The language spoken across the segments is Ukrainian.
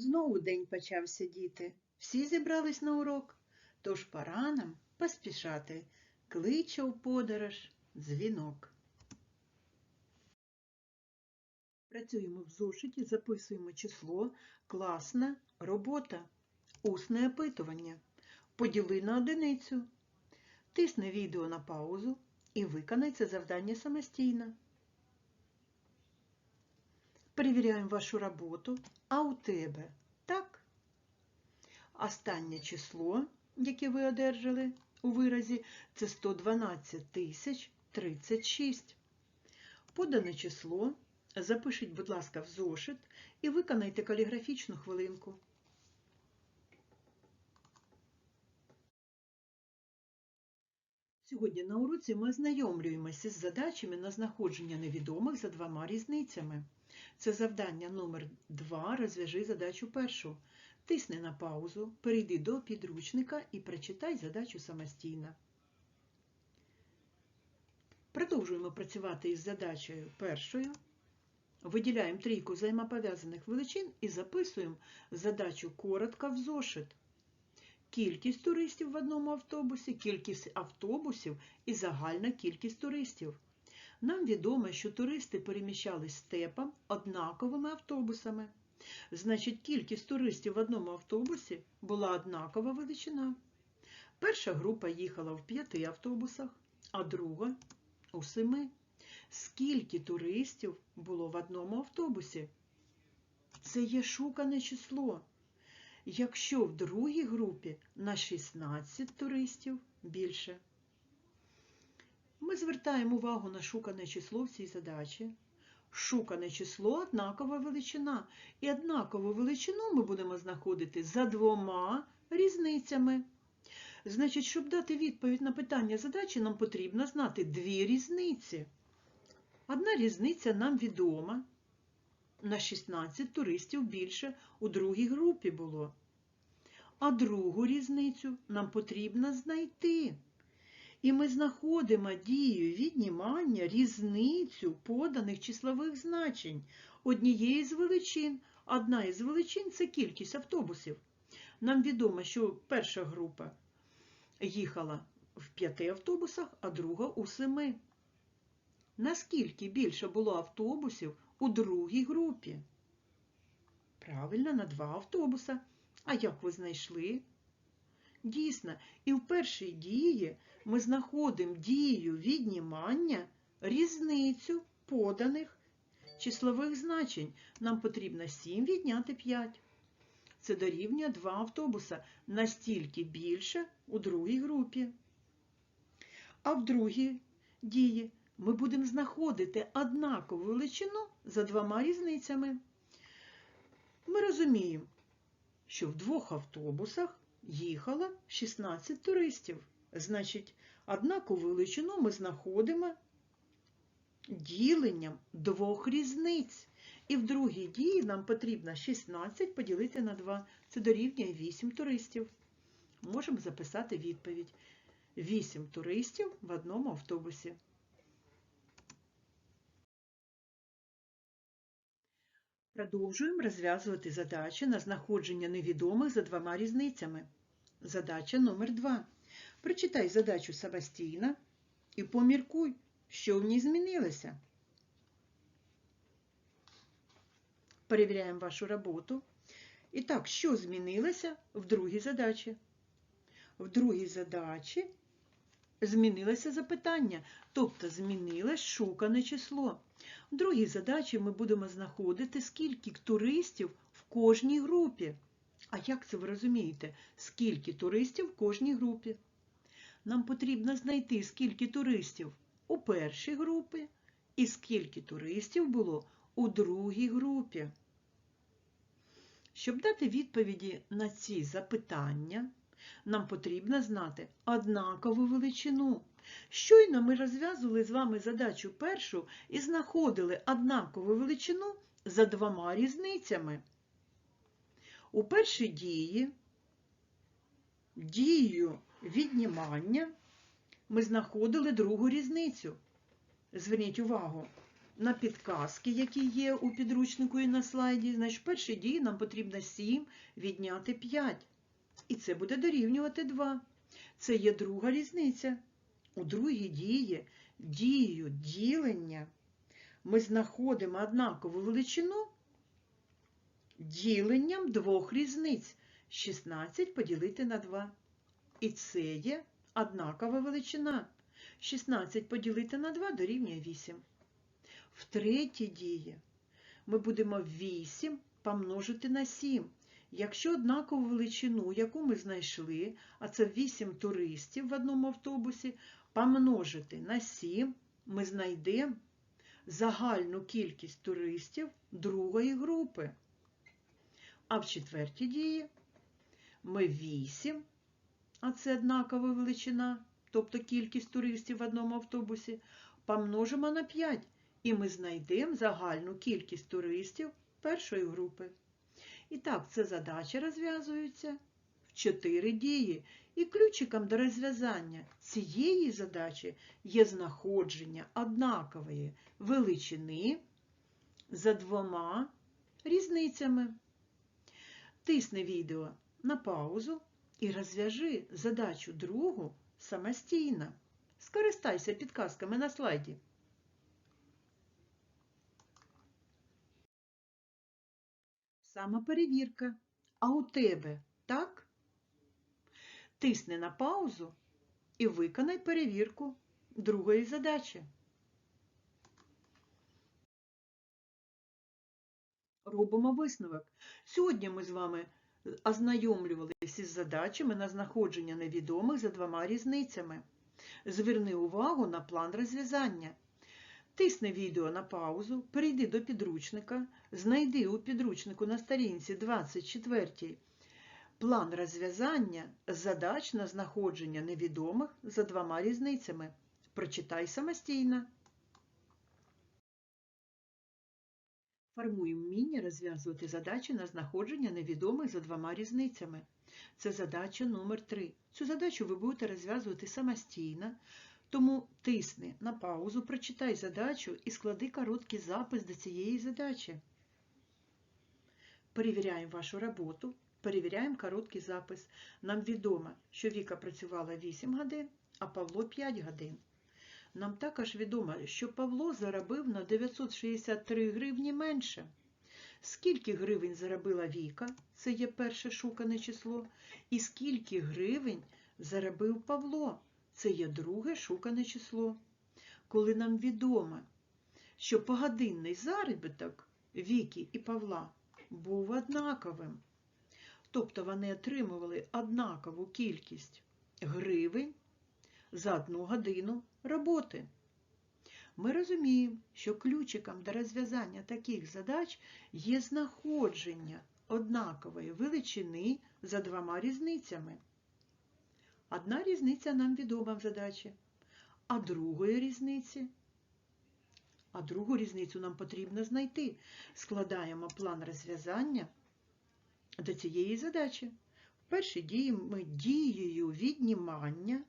Знову день почався, діти. Всі зібрались на урок, тож пора нам поспішати. Кличе у подорож дзвінок. Працюємо в зошиті, записуємо число, класна робота, усне опитування. Поділи на одиницю. Тисни відео на паузу і виконай це завдання самостійно. Перевіряємо вашу роботу, а у тебе так. Останнє число, яке ви одержали у виразі, це 112 тисяч 36. Подане число запишіть, будь ласка, в зошит і виконайте каліграфічну хвилинку. Сьогодні на уроці ми ознайомлюємося з задачами на знаходження невідомих за двома різницями. Це завдання номер 2 розв'яжи задачу першу. Тисни на паузу, перейди до підручника і прочитай задачу самостійно. Продовжуємо працювати із задачею першою. Виділяємо трійку взаємопов'язаних величин і записуємо задачу коротко в зошит. Кількість туристів в одному автобусі, кількість автобусів і загальна кількість туристів. Нам відомо, що туристи переміщались степом однаковими автобусами. Значить, кількість туристів в одному автобусі була однакова величина. Перша група їхала в п'яти автобусах, а друга у семи. Скільки туристів було в одному автобусі? Це є шукане число. Якщо в другій групі на 16 туристів більше. Ми звертаємо увагу на шукане число в цій задачі. Шукане число однакова величина. І однакову величину ми будемо знаходити за двома різницями. Значить, щоб дати відповідь на питання задачі, нам потрібно знати дві різниці. Одна різниця нам відома. На 16 туристів більше у другій групі було. А другу різницю нам потрібно знайти. І ми знаходимо дію віднімання різницю поданих числових значень однієї з величин. Одна із величин це кількість автобусів. Нам відомо, що перша група їхала в п'яти автобусах, а друга у семи. Наскільки більше було автобусів у другій групі? Правильно, на два автобуса. А як ви знайшли? Дійсно, і в першій дії ми знаходимо дію віднімання різницю поданих числових значень. Нам потрібно 7 відняти 5. Це дорівнює 2 автобуса, настільки більше у другій групі. А в другій дії ми будемо знаходити однакову величину за двома різницями. Ми розуміємо, що в двох автобусах їхало 16 туристів. Значить, однакову величину ми знаходимо діленням двох різниць. І в другій дії нам потрібно 16 поділити на 2. Це дорівнює 8 туристів. Можемо записати відповідь. 8 туристів в одному автобусі. Продовжуємо розв'язувати задачі на знаходження невідомих за двома різницями. Задача номер 2. Прочитай задачу самостійно і поміркуй, що в ній змінилося. Перевіряємо вашу роботу. І так, що змінилося в другій задачі? В другій задачі змінилося запитання, тобто змінилось шукане число. В другій задачі ми будемо знаходити, скільки туристів в кожній групі. А як це ви розумієте? Скільки туристів в кожній групі? Нам потрібно знайти, скільки туристів у першій групі і скільки туристів було у другій групі. Щоб дати відповіді на ці запитання, нам потрібно знати однакову величину. Щойно ми розв'язували з вами задачу першу і знаходили однакову величину за двома різницями. У першій дії дію віднімання ми знаходили другу різницю. Зверніть увагу, на підказки, які є у підручнику і на слайді. Значить, в першій дії нам потрібно 7 відняти 5. І це буде дорівнювати 2. Це є друга різниця. У другій дії дією ділення ми знаходимо однакову величину діленням двох різниць. 16 поділити на 2. І це є однакова величина. 16 поділити на 2 дорівнює 8. В третій дії ми будемо 8 помножити на 7. Якщо однакову величину, яку ми знайшли, а це 8 туристів в одному автобусі, помножити на 7, ми знайдемо загальну кількість туристів другої групи. А в четвертій дії ми 8, а це однакова величина, тобто кількість туристів в одному автобусі, помножимо на 5, і ми знайдемо загальну кількість туристів першої групи. І так, ця задача розв'язується в 4 дії. І ключиком до розв'язання цієї задачі є знаходження однакової величини за двома різницями. Тисни відео на паузу і розв'яжи задачу другу самостійно. Скористайся підказками на слайді. Самоперевірка. А у тебе так? Тисни на паузу і виконай перевірку другої задачі. Робимо висновок. Сьогодні ми з вами ознайомлювалися із задачами на знаходження невідомих за двома різницями. Зверни увагу на план розв'язання. Тисни відео на паузу, перейди до підручника, знайди у підручнику на сторінці 24 план розв'язання задач на знаходження невідомих за двома різницями. Прочитай самостійно. Формуй вміння розв'язувати задачі на знаходження невідомих за двома різницями. Це задача номер 3. Цю задачу ви будете розв'язувати самостійно, тому тисни на паузу, прочитай задачу і склади короткий запис до цієї задачі. Перевіряємо вашу роботу, перевіряємо короткий запис. Нам відомо, що Віка працювала 8 годин, а Павло 5 годин. Нам також відомо, що Павло заробив на 963 гривні менше. Скільки гривень заробила Віка, це є перше шукане число, і скільки гривень заробив Павло, це є друге шукане число. Коли нам відомо, що погодинний заробіток Віки і Павла був однаковим, тобто вони отримували однакову кількість гривень за одну годину роботи. Ми розуміємо, що ключиком до розв'язання таких задач є знаходження однакової величини за двома різницями. Одна різниця нам відома в задачі, а другої різниці, а другу різницю нам потрібно знайти. Складаємо план розв'язання до цієї задачі. В першій дії дією віднімання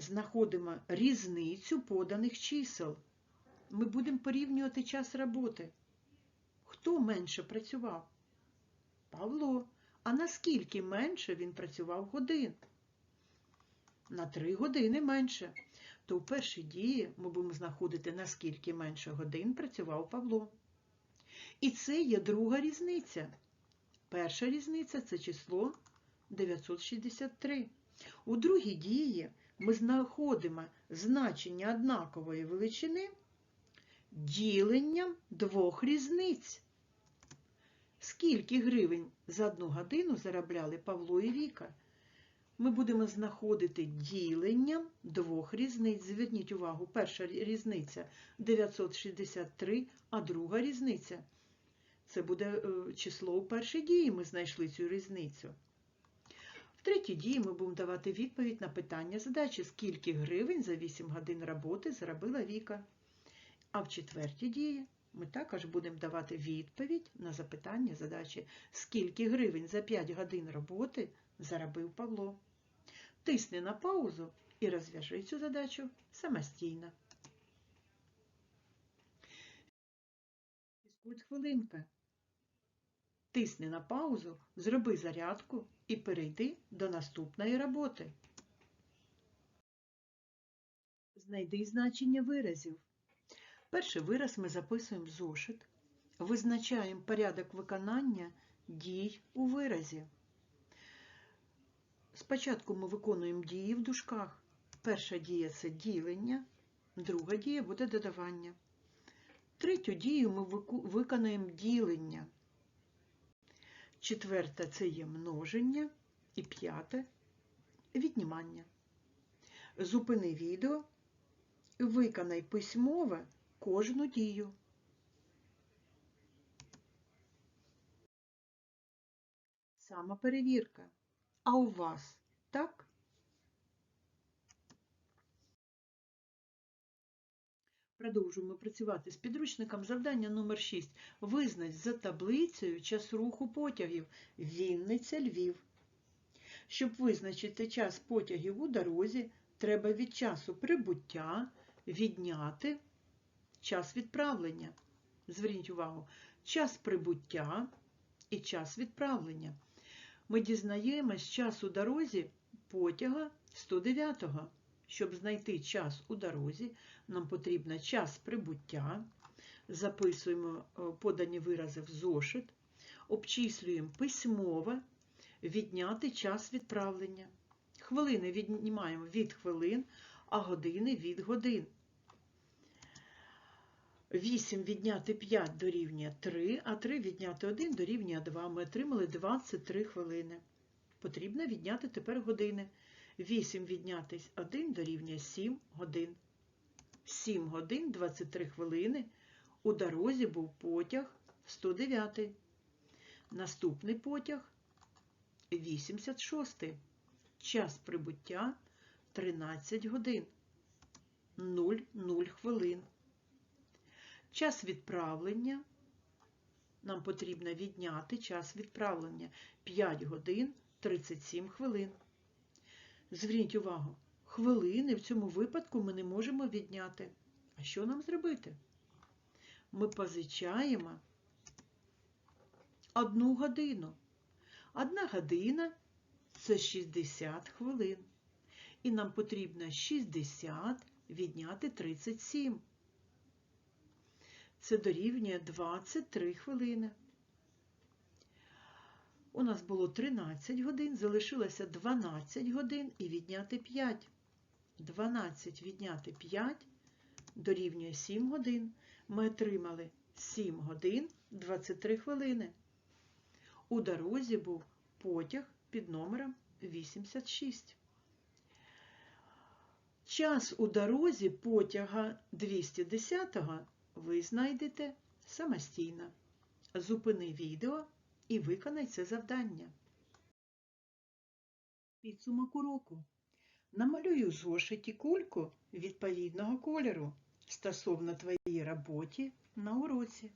знаходимо різницю поданих чисел. Ми будемо порівнювати час роботи. Хто менше працював? Павло. А наскільки менше він працював годин? На 3 години менше. То в першій дії ми будемо знаходити, наскільки менше годин працював Павло. І це є друга різниця. Перша різниця це число 963. У другій дії ми знаходимо значення однакової величини діленням двох різниць. Скільки гривень за одну годину заробляли Павло і Віка? Ми будемо знаходити діленням двох різниць. Зверніть увагу, перша різниця 963, а друга різниця. Це буде число у першій дії, ми знайшли цю різницю. Третій дії ми будемо давати відповідь на питання задачі, скільки гривень за 8 годин роботи заробила Віка. А в четвертій дії ми також будемо давати відповідь на запитання задачі, скільки гривень за 5 годин роботи заробив Павло. Тисни на паузу і розв'яжи цю задачу самостійно. Хвилинка. Тисни на паузу, зроби зарядку і перейди до наступної роботи. Знайди значення виразів. Перший вираз ми записуємо в зошит. Визначаємо порядок виконання дій у виразі. Спочатку ми виконуємо дії в дужках. Перша дія це ділення, друга дія буде додавання. Третю дію ми виконаємо ділення. Четверта це є множення. І п'яте віднімання. Зупини відео, виконай письмове кожну дію. Сама перевірка. А у вас так? Продовжуємо працювати з підручником. Завдання номер 6. Визнач за таблицею час руху потягів Вінниця, Львів. Щоб визначити час потягів у дорозі, треба від часу прибуття відняти час відправлення. Зверніть увагу, час прибуття і час відправлення. Ми дізнаємось час у дорозі потяга 109-го. Щоб знайти час у дорозі, нам потрібно час прибуття. Записуємо е, подані вирази в зошит, обчислюємо письмово, відняти час відправлення. Хвилини віднімаємо від хвилин, а години від годин. 8 відняти 5 дорівнює 3, а 3 відняти 1 дорівнює 2. Ми отримали 23 хвилини. Потрібно відняти тепер години. 8 відняти 1 дорівнює 7 годин. 7 годин 23 хвилини. У дорозі був потяг 109. Наступний потяг 86. Час прибуття 13 годин. 0, 0 хвилин. Час відправлення. Нам потрібно відняти час відправлення 5 годин 37 хвилин. Зверніть увагу, хвилини в цьому випадку ми не можемо відняти. А що нам зробити? Ми позичаємо одну годину. Одна година це 60 хвилин. І нам потрібно 60 відняти 37. Це дорівнює 23 хвилини. У нас було 13 годин, залишилося 12 годин і відняти 5. 12 відняти 5 дорівнює 7 годин. Ми отримали 7 годин 23 хвилини. У дорозі був потяг під номером 86. Час у дорозі потяга 210-го ви знайдете самостійно. Зупини відео і виконай це завдання. Підсумок уроку. Намалюй у зошиті кульку відповідного кольору стосовно твоєї роботи на уроці.